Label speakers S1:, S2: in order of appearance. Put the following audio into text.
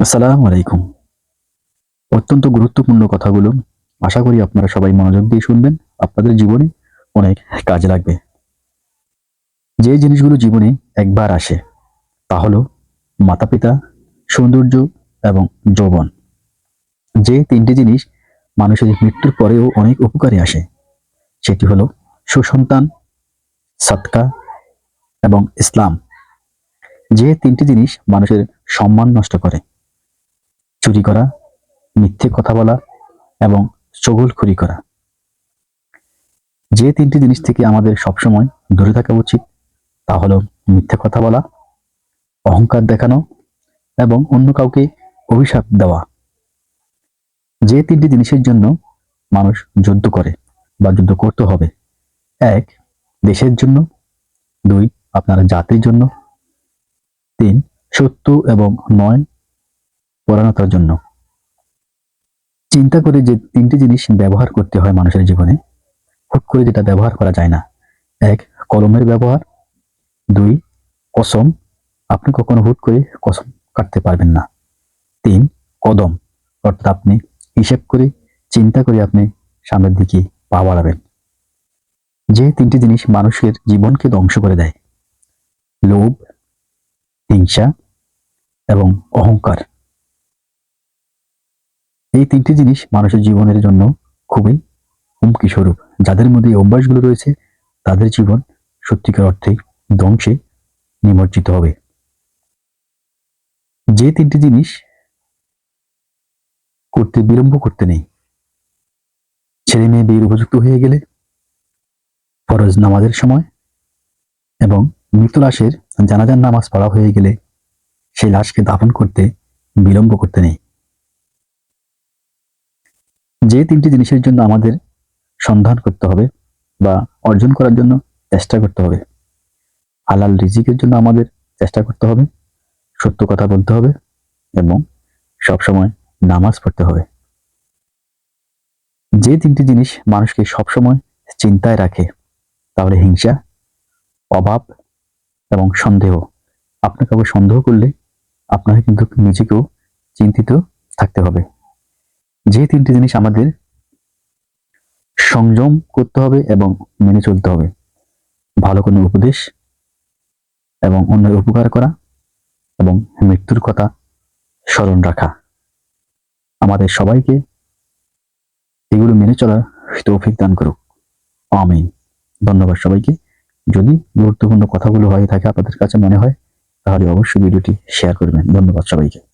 S1: আসসালামু আলাইকুম। অত্যন্ত গুরুত্বপূর্ণ কথাগুলো আশা করি আপনারা সবাই মনোযোগ দিয়ে শুনবেন। আপনাদের জীবনে অনেক কাজে লাগবে। যে জিনিসগুলো জীবনে একবার আসে, তা হলো মাতা পিতা সৌন্দর্য এবং যৌবন। যে তিনটি জিনিস মানুষের মৃত্যুর পরেও অনেক উপকারে আসে, সেটি হলো সুসন্তান, সৎকা এবং ইসলাম। যে তিনটি জিনিস মানুষের সম্মান নষ্ট করে। চুরি করা, মিথ্যে কথা বলা এবং চগলখড়ি করা। যে তিনটি জিনিস থেকে আমাদের সবসময় দূরে থাকা উচিত, তা হলো মিথ্যে কথা বলা, অহংকার দেখানো এবং অন্য কাউকে অভিশাপ দেওয়া। যে তিনটি জিনিসের জন্য মানুষ যুদ্ধ করে বা যুদ্ধ করতে হবে। এক, দেশের জন্য। দুই, আপনার জাতির জন্য। তিন, সত্য এবং নয় পরাণতার জন্য। চিন্তা করে যে তিনটি জিনিস ব্যবহার করতে হয় মানুষের জীবনে, হুট করে যেটা ব্যবহার করা যায় না। এক, কলমের ব্যবহার। দুই, কসম। আপনি কখনো হুট করে কসম কাটতে পারবেন না। তিন, কদম। অর্থাৎ আপনি হিসেব করে, চিন্তা করে আপনি সামনের দিকে পা বাড়াবেন। যে তিনটি জিনিস মানুষের জীবনকে ধ্বংস করে দেয়। লোভ, হিংসা এবং অহংকার। এই তিনটি জিনিস মানুষের জীবনের জন্য খুবই হুমকি স্বরূপ। যাদের মধ্যে এই অভ্যাসগুলো রয়েছে, তাদের জীবন সত্যিকার অর্থে ধ্বংসে নিমজ্জিত হবে। যে তিনটি জিনিস করতে বিলম্ব করতে নেই। ছেলে মেয়ে বিয়ের উপযুক্ত হয়ে গেলে, ফরজ নামাজের সময় এবং মৃত লাশের জানাজার নামাজ পড়া হয়ে গেলে সেই লাশকে দাফন করতে বিলম্ব করতে নেই। যে তিনটি জিনিসের জন্য আমাদের সন্ধান করতে হবে বা অর্জন করার জন্য চেষ্টা করতে হবে। হালাল রিজিকের জন্য আমাদের চেষ্টা করতে হবে, সত্য কথা বলতে হবে এবং সবসময় নামাজ পড়তে হবে। যে তিনটি জিনিস মানুষকে সবসময় চিন্তায় রাখে, তাহলে হিংসা, অভাব এবং সন্দেহ আপনাকে কাউকে সন্দেহ করলে আপনাকে কিন্তু নিজেকেও চিন্তিত থাকতে হবে। যে তিনটি জিনিস আমাদের সংযম করতে হবে এবং মেনে চলতে হবে। ভালো কোনো উপদেশ এবং অন্যের উপকার করা এবং মৃত্যুর কথা স্মরণ রাখা। আমাদের সবাইকে এগুলো মেনে চলার তৌফিক দান করুক। আমিন। ধন্যবাদ সবাইকে। যদি গুরুত্বপূর্ণ কথাগুলো হয়ে থাকে আপনাদের কাছে মনে হয়, তাহলে অবশ্যই ভিডিওটি শেয়ার করবেন। ধন্যবাদ সবাইকে।